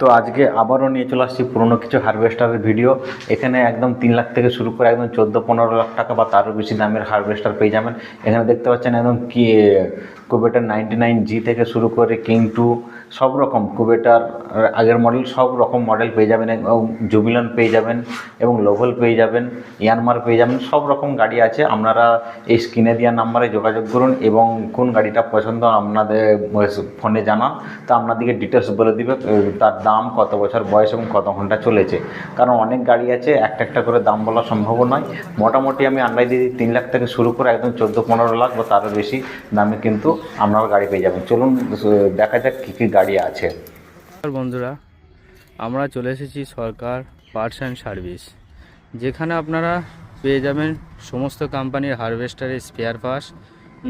তো আজকে আবারও নিয়ে চলে আসছি পুরোনো কিছু হারভেস্টারের ভিডিও। এখানে একদম তিন লাখ থেকে শুরু করে একদম চোদ্দ, পনেরো লাখ টাকা বা তারও বেশি দামের হারভেস্টার পেয়ে যাবেন। এখানে দেখতে পাচ্ছেন একদম কি কুবেটার নাইনটি নাইন জি থেকে শুরু করে কিং টু সব রকম, কুবেটার, আগের মডেল সব রকম মডেল পেয়ে যাবেন, এবং জুবিলন পেয়ে যাবেন, এবং লোভেল পেয়ে যাবেন ইয়ানমার পেয়ে যাবেন, সব রকম গাড়ি আছে। আপনারা এই স্ক্রিনে দেওয়া নাম্বারে যোগাযোগ করুন, এবং কোন গাড়িটা পছন্দ আপনাদের ফোনে জানান, তা আপনাদেরকে ডিটেলস বলে দিবে তার দাম, কত বছর বয়স এবং কত ঘণ্টা চলেছে। কারণ অনেক গাড়ি আছে, একটা একটা করে দাম বলা সম্ভব নয়। মোটামুটি আমি আন্দাজ দিয়ে তিন লাখ থেকে শুরু করে একদম চোদ্দ পনেরো লাখ বা তারও বেশি দামে কিন্তু আপনারা গাড়ি পেয়ে যাবেন। চলুন দেখা যাক কী কী গাড়ি আছে। বন্ধুরা, আমরা চলে এসেছি সরকার পার্টস অ্যান্ড সার্ভিস, যেখানে আপনারা পেয়ে যাবেন সমস্ত কোম্পানির হারভেস্টারের স্পেয়ার পাস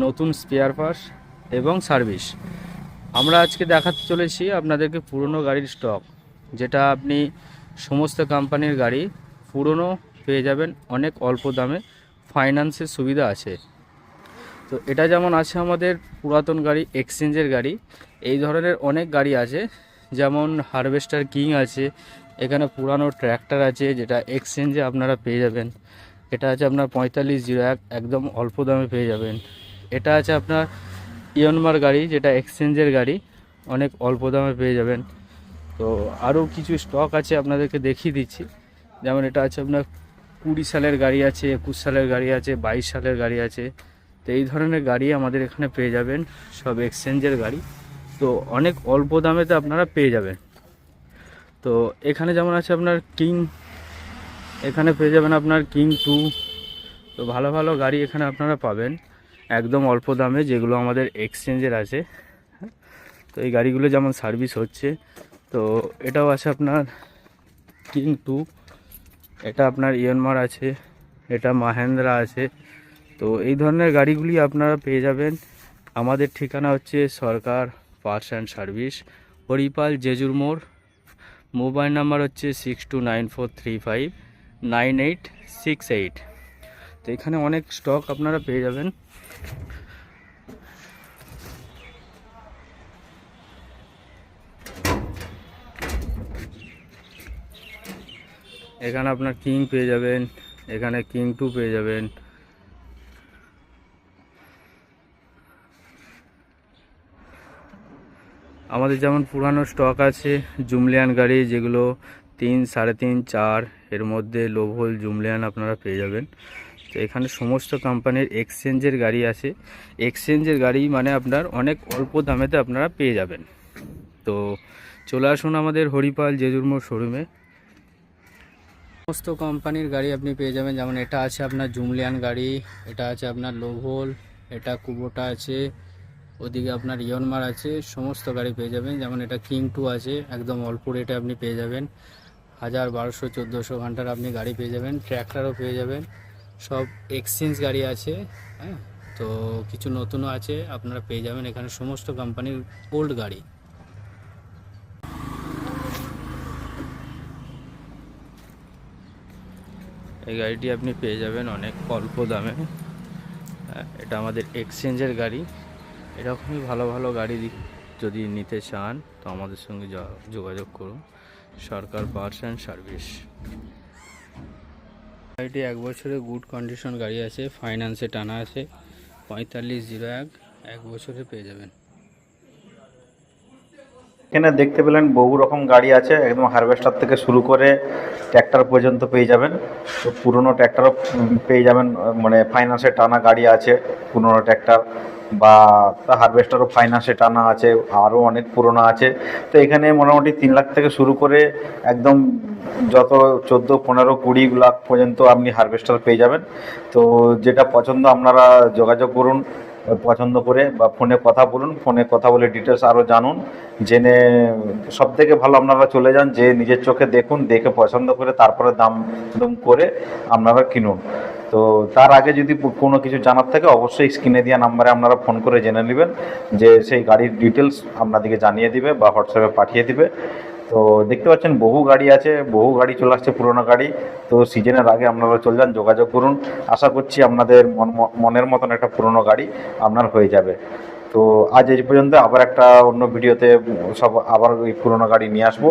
নতুন স্পেয়ার পাস এবং সার্ভিস। আমরা আজকে দেখাতে চলেছি আপনাদেরকে পুরনো গাড়ির স্টক যেটা আপনি সমস্ত কোম্পানির গাড়ি পুরনো পেয়ে যাবেন, অনেক অল্প দামে। ফাইন্যান্সের সুবিধা আছে। তো এটা যেমন আছে আমাদের পুরাতন গাড়ি, এক্সচেঞ্জের গাড়ি, এই ধরনের অনেক গাড়ি আছে। যেমন হারভেস্টার কিং আছে, এখানে পুরানো ট্র্যাক্টর আছে, যেটা এক্সচেঞ্জে আপনারা পেয়ে যাবেন। এটা আছে আপনার পঁয়তাল্লিশ জিরো এক, একদম অল্প দামে পেয়ে যাবেন। এটা আছে আপনার ইয়নমার গাড়ি, যেটা এক্সচেঞ্জের গাড়ি, অনেক অল্প দামে পেয়ে যাবেন। তো আরও কিছু স্টক আছে আপনাদেরকে দেখিয়ে দিচ্ছি। যেমন এটা আছে আপনার কুড়ি সালের গাড়ি আছে, একুশ সালের গাড়ি আছে, বাইশ সালের গাড়ি আছে। তো এই ধরনের গাড়ি আমাদের এখানে পেয়ে যাবেন, সব এক্সচেঞ্জের গাড়ি। তো অনেক অল্প দামেতে আপনারা পেয়ে যাবেন। তো এখানে যেমন আছে আপনার কিং, এখানে পেয়ে যাবেন আপনার কিং টু। তো ভালো ভালো গাড়ি এখানে আপনারা পাবেন, একদম অল্প দামে, যেগুলো আমাদের এক্সচেঞ্জের আছে। তো এই গাড়িগুলো যেমন সার্ভিস হচ্ছে, তো এটাও আছে আপনার কিং টু। এটা আপনার ইয়নমার আছে, এটা মাহেন্দ্রা আছে তো এই ধরনের গাড়িগুলি আপনারা পেয়ে যাবেন। আমাদের ঠিকানা হচ্ছে Sarkar parts and service, Haripal Jejur মোড়। মোবাইল নাম্বার হচ্ছে six two nine four three five nine eight six eight. তো এখানে অনেক স্টক আপনারা পেয়ে যাবেন। এখানে আপনার কিং পেয়ে যাবেন, এখানে কিং টু পেয়ে যাবেন। আমাদের যেমন পুরানো স্টক আছে, জুমলিয়ান গাড়ি, যেগুলো তিন, সাড়ে তিন, চার, এর মধ্যে লোভল জুমলিয়ান আপনারা পেয়ে যাবেন। তো এখানে সমস্ত কোম্পানির এক্সচেঞ্জের গাড়ি আছে। এক্সচেঞ্জের গাড়ি মানে আপনার অনেক অল্প দামেতে আপনারা পেয়ে যাবেন। তো চলে আসুন আমাদের হরিপাল জেজুরমোড় শোরুমে সমস্ত কোম্পানির গাড়ি আপনি পেয়ে যাবেন। যেমন এটা আছে আপনার জুমলিয়ান গাড়ি, এটা আছে আপনার লোভল, এটা কুবোটা আছে ওদিকে আপনার ইয়নমার আছে সমস্ত গাড়ি পেয়ে যাবেন। যেমন এটা কিং টু আছে একদম অল্প রেটে আপনি পেয়ে যাবেন। হাজার বারোশো চোদ্দোশো ঘণ্টার আপনি গাড়ি পেয়ে যাবেন ট্র্যাক্টারও পেয়ে যাবেন। সব এক্সচেঞ্জ গাড়ি আছে হ্যাঁ? তো কিছু নতুনও আছে আপনারা পেয়ে যাবেন এখানে সমস্ত কোম্পানির ওল্ড গাড়ি। এই গাড়িটি আপনি পেয়ে যাবেন অনেক অল্প দামে। হ্যাঁ, এটা আমাদের এক্সচেঞ্জের গাড়ি। এরকমই ভালো ভালো গাড়ি যদি নিতে চান, তো আমাদের সঙ্গে যোগাযোগ করুন। সরকার পার্টস অ্যান্ড সার্ভিস গাড়িটি এক বছরে গুড কন্ডিশন গাড়ি আছে ফাইন্যান্সে টানা আছে, পঁয়তাল্লিশ জিরো এক এক বছরে পেয়ে যাবেন। এখানে দেখতে পেলেন বহু রকম গাড়ি আছে, একদম হারভেস্টার থেকে শুরু করে ট্র্যাক্টর পর্যন্ত পেয়ে যাবেন। তো পুরনো ট্র্যাক্টরও পেয়ে যাবেন মানে ফাইন্যান্সে টানা গাড়ি আছে, পুরনো ট্র্যাক্টর বা হারভেস্টারও ফাইন্যান্সে টানা আছে, আরও অনেক পুরোনো আছে। তো এখানে মোটামুটি তিন লাখ থেকে শুরু করে একদম যত চোদ্দ, পনেরো, কুড়ি লাখ পর্যন্ত আপনি হারভেস্টার পেয়ে যাবেন। তো যেটা পছন্দ আপনারা যোগাযোগ করুন, পছন্দ করে বা ফোনে কথা বলুন, ফোনে কথা বলে ডিটেলস আরও জানুন। জেনে সব থেকে ভালো আপনারা চলে যান, যে নিজের চোখে দেখুন, দেখে পছন্দ করে তারপরে দাম দাম করে আপনারা কিনুন। তো তার আগে যদি কোনো কিছু জানার থাকে, অবশ্যই স্ক্রিনে দেওয়া নাম্বারে আপনারা ফোন করে জেনে নেবেন যে সেই গাড়ির ডিটেলস আপনাদেরকে জানিয়ে দিবে বা হোয়াটসঅ্যাপে পাঠিয়ে দিবে। তো দেখতে পাচ্ছেন, বহু গাড়ি আছে, বহু গাড়ি চলে আসছে, পুরোনো গাড়ি। তো সিজনের আগে আপনারা চলে যান, যোগাযোগ করুন। আশা করছি আপনাদের মন মনের মতন একটা পুরোনো গাড়ি আপনার হয়ে যাবে। তো আজ এই পর্যন্ত, আবার একটা অন্য ভিডিওতে সব আবার ওই পুরোনো গাড়ি নিয়ে আসব।